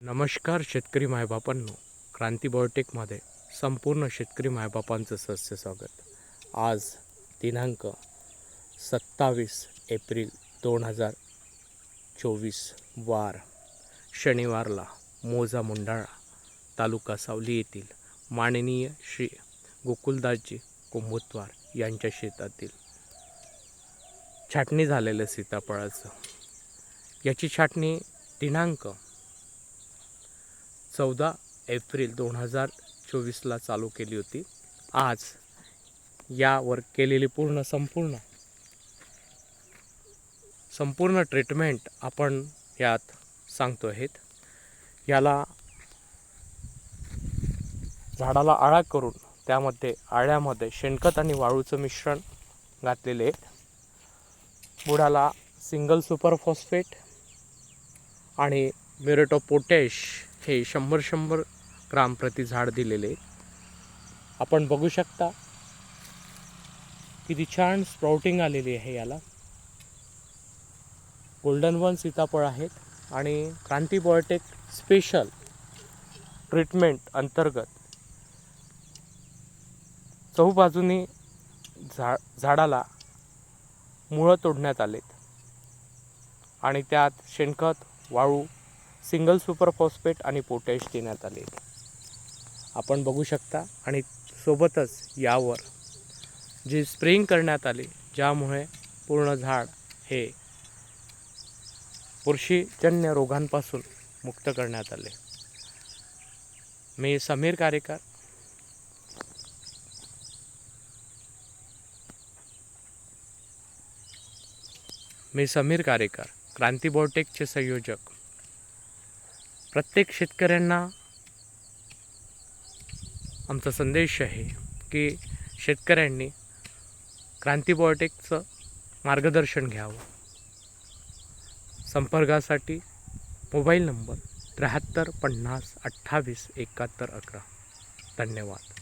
नमस्कार शेतकरी मायबापांनो. क्रांती बायोटेकमध्ये संपूर्ण शेतकरी मायबापांचं सस्य स्वागत. आज दिनांक सत्तावीस एप्रिल दोन हजार चोवीस वार. शनिवारला मोजा मुंडाळा तालुका सावली येथील माननीय श्री गोकुलदासजी कुंभुतवार यांच्या शेतातील छाटणी झालेलं सीताफळाचं. याची छाटणी दिनांक चौदा एप्रिल दोन हजार चोवीसला चालू केली होती. आज यावर केलेली पूर्ण संपूर्ण संपूर्ण ट्रीटमेंट आपण यात सांगतो आहेत. याला झाडाला आळा करून त्यामध्ये आळ्यामध्ये शेणखत आणि वाळूचं मिश्रण घातलेले आहेत. बुडाला सिंगल सुपर फॉस्फेट आणि म्युरेट पोटॅश हे शंभर शंभर ग्राम प्रति झाड दिलेले आहेत. आपण बघू शकता किती छान स्प्राउटिंग आलेली आहे याला. गोल्डन वन सीताफळ आहेत आणि क्रांतीबॉयोटेक स्पेशल ट्रीटमेंट अंतर्गत चहूबाजूनी झा झाडाला मुळं तोडण्यात आलेत. आणि त्यात शेणखत वाळू सिंगल सुपर फॉस्फेट आणि पोटॅश देण्यात आले. आपण बघू शकता आणि सोबतच यावर जे स्प्रेइंग करण्यात आले ज्यामुळे पूर्ण झाड हे बुरशीजन्य रोगांपासून मुक्त करण्यात आले. मी समीर कारेकर. मी समीर कारेकर क्रांती बॉटेकचे संयोजक. प्रत्येक शेतकऱ्यांना आमचा संदेश आहे की शेतकऱ्यांनी क्रांती बॉटेकचं मार्गदर्शन घ्यावं. संपर्कासाठी मोबाईल नंबर त्र्याहत्तर पन्नास अठ्ठावीस एकाहत्तर अकरा. धन्यवाद.